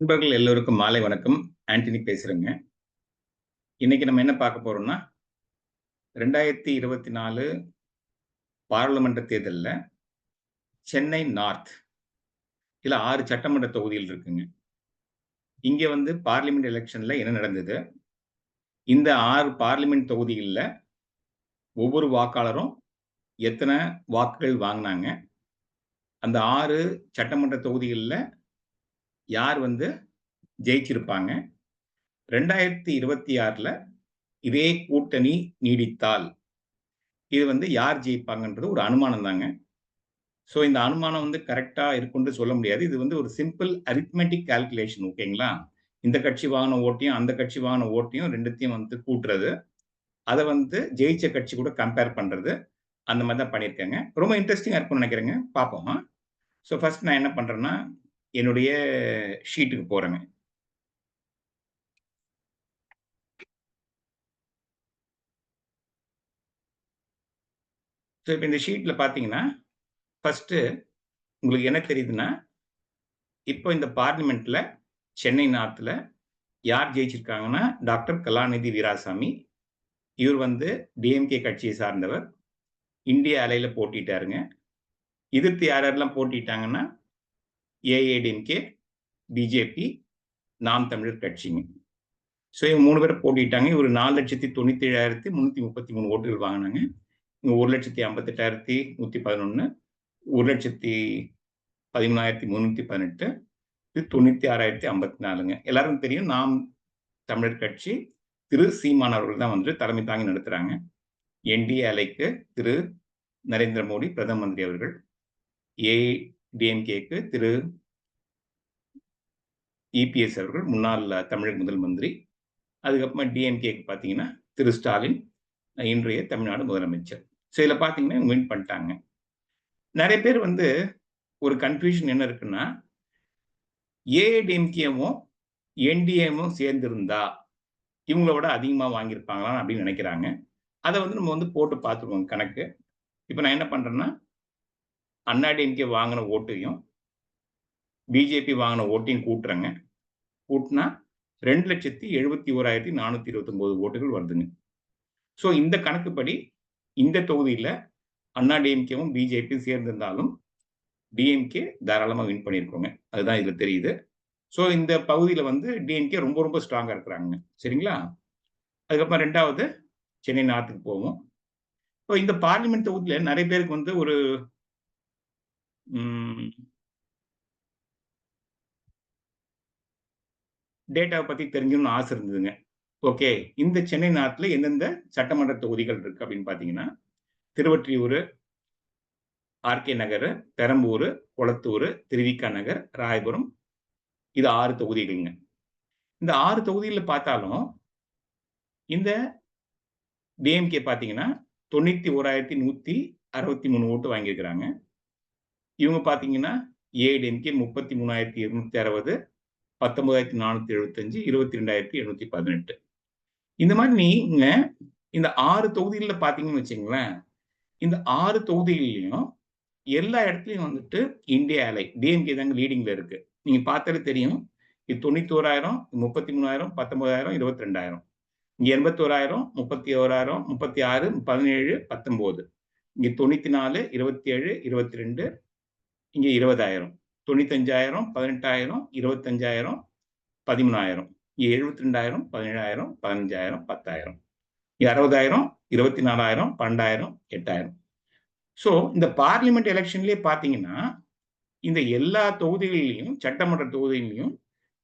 நண்பர்கள் எல்லோருக்கும் மாலை வணக்கம். ஆண்டனி பேசுகிறேங்க இன்னைக்கு நம்ம என்ன பார்க்க போறோம்னா ரெண்டாயிரத்தி இருபத்தி நாலு பாராளுமன்ற தேர்தலில் சென்னை நார்த் இதில் ஆறு சட்டமன்ற தொகுதிகள் இருக்குங்க. இங்கே வந்து பார்லிமெண்ட் எலெக்ஷனில் என்ன நடந்தது? இந்த ஆறு பார்லிமெண்ட் தொகுதிகளில் ஒவ்வொரு வாக்காளரும் எத்தனை வாக்குகள் வாங்கினாங்க? அந்த ஆறு சட்டமன்ற தொகுதிகளில் யார் வந்து ஜெயிச்சிருப்பாங்க? ரெண்டாயிரத்தி இருபத்தி ஆறில் இதே கூட்டணி நீடித்தால் இது வந்து யார் ஜெயிப்பாங்கன்றது ஒரு அனுமானம் தாங்க. ஸோ இந்த அனுமானம் வந்து கரெக்டாக இருக்குன்னு சொல்ல முடியாது. இது வந்து ஒரு சிம்பிள் அரித்மெட்டிக் கால்குலேஷன் ஓகேங்களா? இந்த கட்சி வாங்கின ஓட்டையும் அந்த கட்சி வாங்கின ஓட்டையும் ரெண்டுத்தையும் வந்து கூட்டுறது. அதை வந்து ஜெயிச்ச கட்சி கூட கம்பேர் பண்ணுறது அந்த மாதிரி தான் பண்ணியிருக்கேங்க. ரொம்ப இன்ட்ரெஸ்டிங்காக இருக்கும்னு நினைக்கிறேங்க. பார்ப்போம்? ஸோ ஃபர்ஸ்ட் நான் என்ன பண்ணுறேன்னா என்னுடைய ஷீட்டுக்கு போகிறேங்க ஸோ இப்போ இந்த ஷீட்டில் பார்த்தீங்கன்னா ஃபஸ்ட்டு உங்களுக்கு என்ன தெரியுதுன்னா இப்போ இந்த பார்லிமெண்ட்டில் சென்னை நார்த்தில் யார் ஜெயிச்சிருக்காங்கன்னா டாக்டர் கலாநிதி வீராசாமி. இவர் வந்து டிஎம்கே கட்சியை சார்ந்தவர். இந்திய அலையில் போட்டிட்டாருங்க. எதிர்த்து யார் யாரெல்லாம் போட்டிட்டாங்கன்னா ஏஐடிஎம்கே பிஜேபி நாம் தமிழர் கட்சிங்க. ஸோ இவங்க மூணு பேர் போட்டிட்டாங்க. இவர் நாலு லட்சத்தி தொண்ணூத்தி ஏழாயிரத்தி முந்நூற்றி முப்பத்தி மூணு ஓட்டுகள் வாங்கினாங்க. இங்கே ஒரு லட்சத்தி ஐம்பத்தெட்டாயிரத்தி நூற்றி பதினொன்று ஒரு லட்சத்தி பதிமூணாயிரத்தி முந்நூற்றி பதினெட்டு இது தொண்ணூற்றி ஆறாயிரத்தி ஐம்பத்தி நாலுங்க. எல்லாருக்கும் தெரியும் நாம் தமிழர் கட்சி திரு சீமான் அவர்கள் தான் வந்து தலைமை தாங்கி நடத்துகிறாங்க என்டிஏ அலைக்கு திரு நரேந்திர மோடி பிரதம மந்திரி அவர்கள் டிஎம்கேக்கு திரு. இபிஎஸ் அவர்கள் முன்னாள் தமிழக முதல் மந்திரி. அதுக்கப்புறமா டிஎம்கேக்கு பார்த்தீங்கன்னா திரு. ஸ்டாலின் இன்றைய தமிழ்நாடு முதலமைச்சர். ஸோ இதில் பார்த்தீங்கன்னா வின் பண்ணிட்டாங்க. நிறைய பேர் வந்து ஒரு கன்ஃபியூஷன் என்ன இருக்குன்னா ஏடிஎம்கேவும் என்டிஏமும் சேர்ந்திருந்தா இவங்களோட அதிகமாக வாங்கியிருப்பாங்களா அப்படின்னு நினைக்கிறாங்க. அதை வந்து நம்ம வந்து போட்டு பார்த்துருவோம் கணக்கு. இப்போ நான் என்ன பண்ணுறேன்னா அண்ணாடிஎம்கே வாங்கின ஓட்டையும் பிஜேபி வாங்கின ஓட்டையும் கூட்டுறேங்க. கூட்டினா ரெண்டு லட்சத்தி எழுபத்தி ஓராயிரத்தி நானூற்றி இருபத்தொம்போது ஓட்டுகள் வருதுங்க. ஸோ இந்த கணக்குப்படி இந்த தொகுதியில் அண்ணா டிஎம்கேவும் பிஜேபியும் சேர்ந்திருந்தாலும் டிஎம்கே தாராளமாக வின் பண்ணியிருக்கோங்க. அதுதான் இதில் தெரியுது. ஸோ இந்த பகுதியில் வந்து டிஎம்கே ரொம்ப ரொம்ப ஸ்ட்ராங்காக இருக்கிறாங்க. சரிங்களா? அதுக்கப்புறம் ரெண்டாவது சென்னை நார்த்துக்கு போவோம். ஸோ இந்த பார்லிமெண்ட் தொகுதியில் நிறைய பேருக்கு வந்து ஒரு டேட்டாவை பற்றி தெரிஞ்சுக்கணும்னு ஆசை இருந்ததுங்க. ஓகே இந்த சென்னை நாட்டில் எந்தெந்த சட்டமன்ற தொகுதிகள் இருக்கு அப்படின்னு பார்த்தீங்கன்னா திருவற்றியூர் ஆர்கே நகர் பெரம்பூர் குளத்தூர் திருவிக்கா நகர் ராயபுரம் இது ஆறு தொகுதிகள்ங்க. இந்த ஆறு தொகுதிகளில் பார்த்தாலும் இந்த டிஎம்கே பார்த்தீங்கன்னா தொண்ணூற்றி ஓராயிரத்தி நூற்றி அறுபத்தி மூணு ஓட்டு வாங்கியிருக்கிறாங்க. இவங்க பார்த்தீங்கன்னா ஏடிஎம்கே முப்பத்தி மூணாயிரத்தி இருநூத்தி அறுபது பத்தொன்பதாயிரத்தி நானூற்றி எழுபத்தஞ்சு இருபத்தி ரெண்டாயிரத்தி எழுநூத்தி பதினெட்டு. இந்த மாதிரி நீங்க இந்த ஆறு தொகுதிகளில் பார்த்தீங்கன்னு வச்சுங்களேன் இந்த ஆறு தொகுதிகள்லையும் எல்லா இடத்துலையும் வந்துட்டு இந்தியா அலை டிஎம்கே தாங்க லீடிங்ல இருக்கு. நீங்க பார்த்தாலே தெரியும் இது தொண்ணூத்தோராயிரம் முப்பத்தி மூணாயிரம் பத்தொன்பதாயிரம் இருபத்தி ரெண்டாயிரம் இங்க எண்பத்தோராயிரம் முப்பத்தி ஓராயிரம் முப்பத்தி ஆறு பதினேழு பத்தொன்பது இங்க தொண்ணூத்தி நாலு இருபத்தி ஏழு இருபத்தி ரெண்டு இங்கே இருபதாயிரம். தொண்ணூத்தஞ்சாயிரம் பதினெட்டாயிரம் இருபத்தஞ்சாயிரம் பதிமூணாயிரம். இங்கே எழுபத்தி ரெண்டாயிரம் பதினேழாயிரம் பதினஞ்சாயிரம் பத்தாயிரம். இங்கே அறுபதாயிரம் இருபத்தி நாலாயிரம் பன்னெண்டாயிரம் எட்டாயிரம். ஸோ இந்த பார்லிமெண்ட் எலெக்ஷன்லேயே பார்த்தீங்கன்னா இந்த எல்லா தொகுதிகளிலையும் சட்டமன்ற தொகுதிகளிலையும்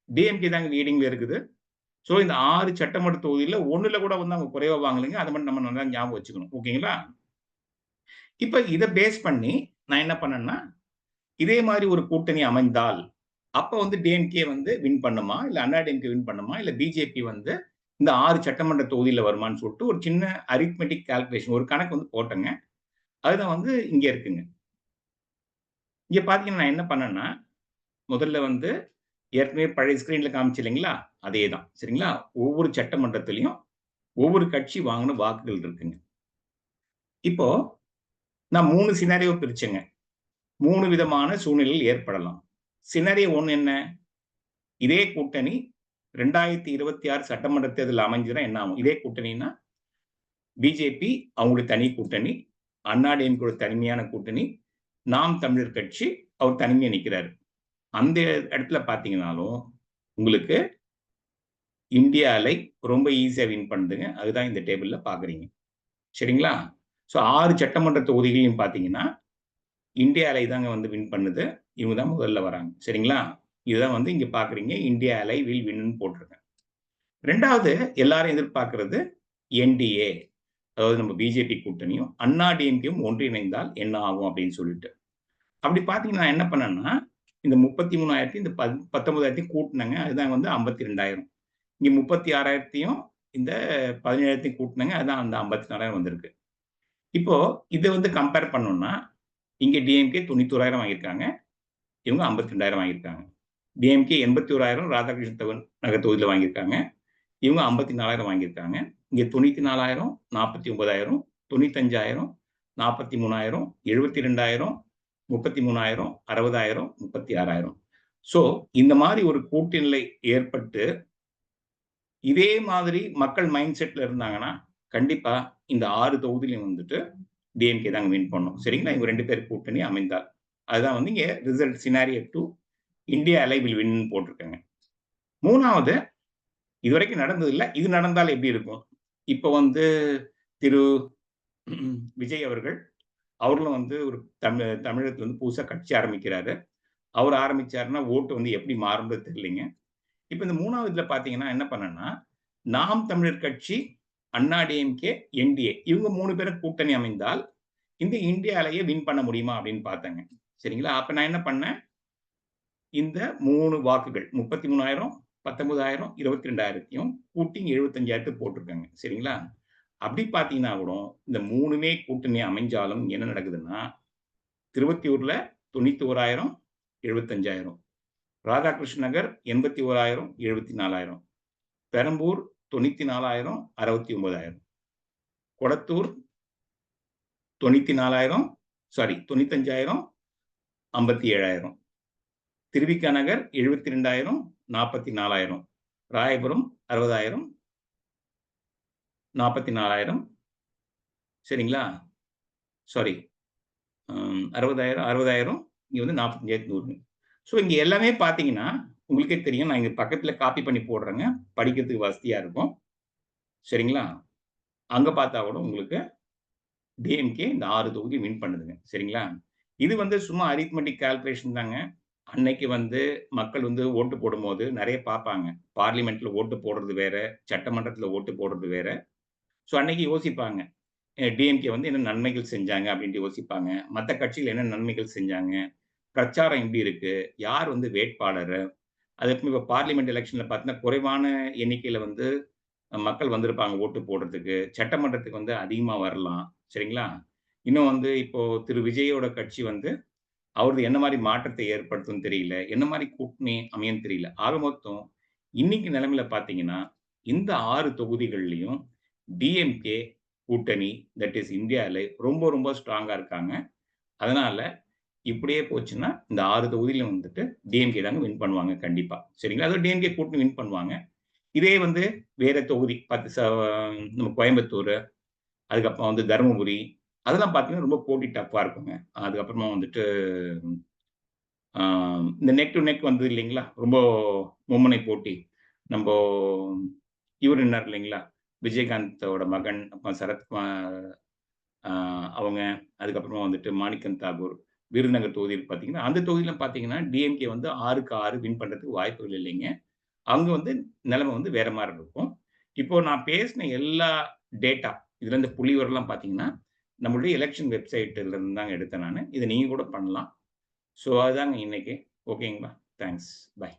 டிஎம்கே தாங்க லீடிங்ல இருக்குது. ஸோ இந்த ஆறு சட்டமன்ற தொகுதியில் ஒன்றில் கூட வந்து அவங்க குறைவாக வாங்கலைங்க. அதை மட்டும் நம்ம நல்லா ஞாபகம் வச்சுக்கணும். ஓகேங்களா இப்போ இதை பேஸ் பண்ணி நான் என்ன பண்ணேன்னா இதே மாதிரி ஒரு கூட்டணி அமைந்தால் அப்போ வந்து டிஎம்கே வந்து வின் பண்ணுமா? இல்லை அண்ணா டிஎம்கே வின் பண்ணுமா? இல்லை பிஜேபி வந்து இந்த ஆறு சட்டமன்ற தொகுதியில் வருமானு சொல்லிட்டு ஒரு சின்ன அரித்மெட்டிக் கால்குலேஷன் ஒரு கணக்கு வந்து போட்டேங்க. அதுதான் வந்து இங்கே இருக்குங்க. இங்கே பார்த்தீங்கன்னா நான் என்ன பண்ணேன்னா முதல்ல வந்து ஏற்கனவே பழைய ஸ்க்ரீனில் காமிச்சு இல்லைங்களா? அதே தான் சரிங்களா? ஒவ்வொரு சட்டமன்றத்திலையும் ஒவ்வொரு கட்சி வாங்கின வாக்குகள் இருக்குங்க. இப்போ நான் மூணு சினாரியோ பிரிச்சேங்க. மூணு விதமான சூழ்நிலையில் ஏற்படலாம். சினரி ஒன்று என்ன? இதே கூட்டணி ரெண்டாயிரத்தி இருபத்தி ஆறு சட்டமன்ற தேர்தல் அமைஞ்சுனா என்ன ஆகும்? இதே கூட்டணினா பிஜேபி அவங்களுடைய தனி கூட்டணி அண்ணாடிஎம்கோட தனிமையான கூட்டணி நாம் தமிழர் கட்சி அவர் தனிமையை நிற்கிறாரு அந்த இடத்துல பார்த்தீங்கன்னாலும் உங்களுக்கு இந்தியாவில் ரொம்ப ஈஸியாக வின் பண்ணுதுங்க. அதுதான் இந்த டேபிளில் பார்க்குறீங்க சரிங்களா? ஸோ ஆறு சட்டமன்ற தொகுதிகளையும் பார்த்தீங்கன்னா இந்தியா அலை தாங்க வந்து வின் பண்ணுது. இவங்க தான் முதல்ல வராங்க. சரிங்களா? இதுதான் வந்து இங்கே பார்க்குறீங்க இந்தியா அலை வில் வின்னு போட்டிருக்கேன் ரெண்டாவது எல்லாரும் எதிர்பார்க்கறது என்டிஏ அதாவது நம்ம பிஜேபி கூட்டணியும் அண்ணா டிஎம்கேயும் ஒன்றிணைந்தால் என்ன ஆகும் அப்படின்னு சொல்லிட்டு. அப்படி பார்த்தீங்கன்னா என்ன பண்ணேன்னா இந்த முப்பத்தி மூணாயிரத்தி இந்த பத் பத்தொன்பதாயிரத்தையும் கூட்டினாங்க. அதுதான் வந்து ஐம்பத்தி ரெண்டாயிரம். இங்கே முப்பத்தி ஆறாயிரத்தையும் இந்த பதினேழாயிரத்தையும் கூட்டினாங்க. அதுதான் அந்த ஐம்பத்தி நாலாயிரம் வந்திருக்கு. இப்போ இதை வந்து கம்பேர் பண்ணோம்னா இங்கே டிஎம்கே தொண்ணூத்தோராயிரம் வாங்கியிருக்காங்க. இவங்க ஐம்பத்தி ரெண்டாயிரம் வாங்கியிருக்காங்க டிஎம்கே எண்பத்தி ஓராயிரம் ராதாகிருஷ்ணன் நகர் தொகுதியில் வாங்கியிருக்காங்க. இவங்க ஐம்பத்தி நாலாயிரம் வாங்கியிருக்காங்க. இங்கே தொண்ணூற்றி நாலாயிரம் நாற்பத்தி ஒன்பதாயிரம் தொண்ணூத்தஞ்சாயிரம் நாற்பத்தி மூணாயிரம் எழுபத்தி ரெண்டாயிரம் முப்பத்தி மூணாயிரம் அறுபதாயிரம் முப்பத்தி ஆறாயிரம் ஸோ இந்த மாதிரி ஒரு கூட்டணிலை ஏற்பட்டு இதே மாதிரி மக்கள் மைண்ட் செட்ல இருந்தாங்கன்னா கண்டிப்பா இந்த ஆறு தொகுதியிலையும் வந்துட்டு டிஎம்கே தாங்க வின் பண்ணோம். சரிங்களா? இவங்க ரெண்டு பேர் கூட்டணி அமைந்தால். அதுதான் வந்து இங்கே ரிசல்ட் சினாரியோ டூ இந்தியா அலைவில் வின் போட்டிருக்காங்க. மூணாவது இதுவரைக்கும் நடந்தது இல்லை இது நடந்தால் எப்படி இருக்கும்? இப்போ வந்து திரு விஜய் அவர்கள் அவர்களும் வந்து ஒரு தமிழ் தமிழகத்தில் வந்து புதுசாக கட்சி ஆரம்பிக்கிறாரு. அவர் ஆரம்பிச்சாருன்னா ஓட்டு வந்து எப்படி மாறுன்றது தெரியலைங்க. இப்போ இந்த மூணாவதுல பார்த்தீங்கன்னா என்ன பண்ணனா நாம் தமிழர் கட்சி அண்ணா டிஎம்கே என்டிஏ இவங்க மூணு பேரும் கூட்டணி அமைந்தால் இந்த இந்தியாலேயே வின் பண்ண முடியுமா அப்படின்னு பார்த்தாங்க. சரிங்களா? அப்போ நான் என்ன பண்ணேன்? இந்த மூணு வாக்குகள் முப்பத்தி மூணாயிரம் பத்தொன்பதாயிரம் இருபத்தி ரெண்டாயிரத்தையும் கூட்டி எழுபத்தஞ்சாயிரத்து போட்டிருக்காங்க. சரிங்களா? அப்படி பார்த்தீங்கன்னா கூட இந்த மூணுமே கூட்டணி அமைஞ்சாலும் என்ன நடக்குதுன்னா திருவத்தியூர்ல தொண்ணூத்தி ஓராயிரம் எழுபத்தஞ்சாயிரம். ராதாகிருஷ்ண நகர் எண்பத்தி ஓராயிரம் எழுபத்தி நாலாயிரம். பெரம்பூர் தொண்ணூத்தி நாலாயிரம் அறுபத்தி ஒன்பதாயிரம் கொடத்தூர் தொண்ணூத்தி நாலாயிரம் சாரி தொண்ணூத்தஞ்சாயிரம் ஐம்பத்தி ஏழாயிரம் திருவிக்கா நகர் எழுபத்தி ரெண்டாயிரம் நாற்பத்தி நாலாயிரம் ராயபுரம் அறுபதாயிரம் நாற்பத்தி நாலாயிரம் சரிங்களா சாரி அறுபதாயிரம் அறுபதாயிரம் இங்கே வந்து நாற்பத்தஞ்சாயிரத்தி நூறு ஸோ இங்கே எல்லாமே பார்த்தீங்கன்னா உங்களுக்கே தெரியும். நான் இங்கே பக்கத்தில் காப்பி பண்ணி போடுறேங்க. படிக்கிறதுக்கு வசதியாக இருக்கும். சரிங்களா? அங்கே பார்த்தா கூட உங்களுக்கு டிஎம்கே இந்த ஆறு தொகுதி வின் பண்ணுதுங்க. சரிங்களா? இது வந்து சும்மா அரித்மெட்டிக் கால்குலேஷன் தாங்க. அன்னைக்கு வந்து மக்கள் வந்து ஓட்டு போடும்போது நிறைய பார்ப்பாங்க. பார்லிமெண்ட்ல ஓட்டு போடுறது வேற சட்டமன்றத்தில் ஓட்டு போடுறது வேற. ஸோ அன்னைக்கு யோசிப்பாங்க. டிஎம்கே வந்து என்ன நன்மைகள் செஞ்சாங்க? அப்படின்ட்டு யோசிப்பாங்க. மற்ற கட்சியில் என்ன நன்மைகள் செஞ்சாங்க? பிரச்சாரம் எப்படி இருக்கு? யார் வந்து வேட்பாளர்? அது இப்போ பார்லிமெண்ட் எலெக்ஷனில் பார்த்தீங்கன்னா குறைவான எண்ணிக்கையில் வந்து மக்கள் வந்திருப்பாங்க ஓட்டு போடுறதுக்கு. சட்டமன்றத்துக்கு வந்து அதிகமாக வரலாம். சரிங்களா? இன்னும் வந்து இப்போ திரு விஜயோட கட்சி வந்து அவரது என்ன மாதிரி மாற்றத்தை ஏற்படுத்தும் தெரியல. என்ன மாதிரி கூட்டணி அமையும் தெரியல. ஆக மொத்தம் இன்னைக்கு நிலைமையில பார்த்தீங்கன்னா இந்த ஆறு தொகுதிகள்லையும் டிஎம்கே கூட்டணி தட் இஸ் இந்தியாவில் ரொம்ப ரொம்ப ஸ்ட்ராங்காக இருக்காங்க. அதனால இப்படியே போச்சுன்னா இந்த ஆறு தொகுதியிலும் வந்துட்டு டிஎம்கே தாங்க வின் பண்ணுவாங்க கண்டிப்பா. சரிங்களா? அதாவது டிஎம்கே கூட்டணி வின் பண்ணுவாங்க. இதே வந்து வேற தொகுதி பத்து நம்ம கோயம்புத்தூர் அதுக்கப்புறம் வந்து தருமபுரி அதெல்லாம் பார்த்தீங்கன்னா ரொம்ப போட்டி டஃப்பாக இருக்குங்க. அதுக்கப்புறமா வந்துட்டு இந்த நெக் டு நெக் வந்தது இல்லைங்களா? ரொம்ப மும்முனை போட்டி. நம்ம இவர் என்னார் இல்லைங்களா? விஜயகாந்தோட மகன் அப்புறம் சரத்குமார் அவங்க அதுக்கப்புறமா வந்துட்டு மாணிக்கன் தாகூர் விருதுநகர் தொகுதியில் பார்த்தீங்கன்னா அந்த தொகுதியில் பார்த்தீங்கன்னா டிஎம்கே வந்து ஆறுக்கு ஆறு வின் பண்ணுறதுக்கு வாய்ப்புகள் இல்லைங்க. அங்கே வந்து நிலைமை வந்து வேற மாதிரி இருக்கும். இப்போ நான் பேசின எல்லா டேட்டா இதுல இந்த புள்ளிவரெல்லாம் பார்த்தீங்கன்னா நம்மளுடைய எலெக்ஷன் வெப்சைட்டில் இருந்து தாங்க எடுத்தேன் நான். இதை நீங்கள் கூட பண்ணலாம். ஸோ அதுதாங்க இன்னைக்கு. ஓகேங்களா தேங்க்ஸ் பாய்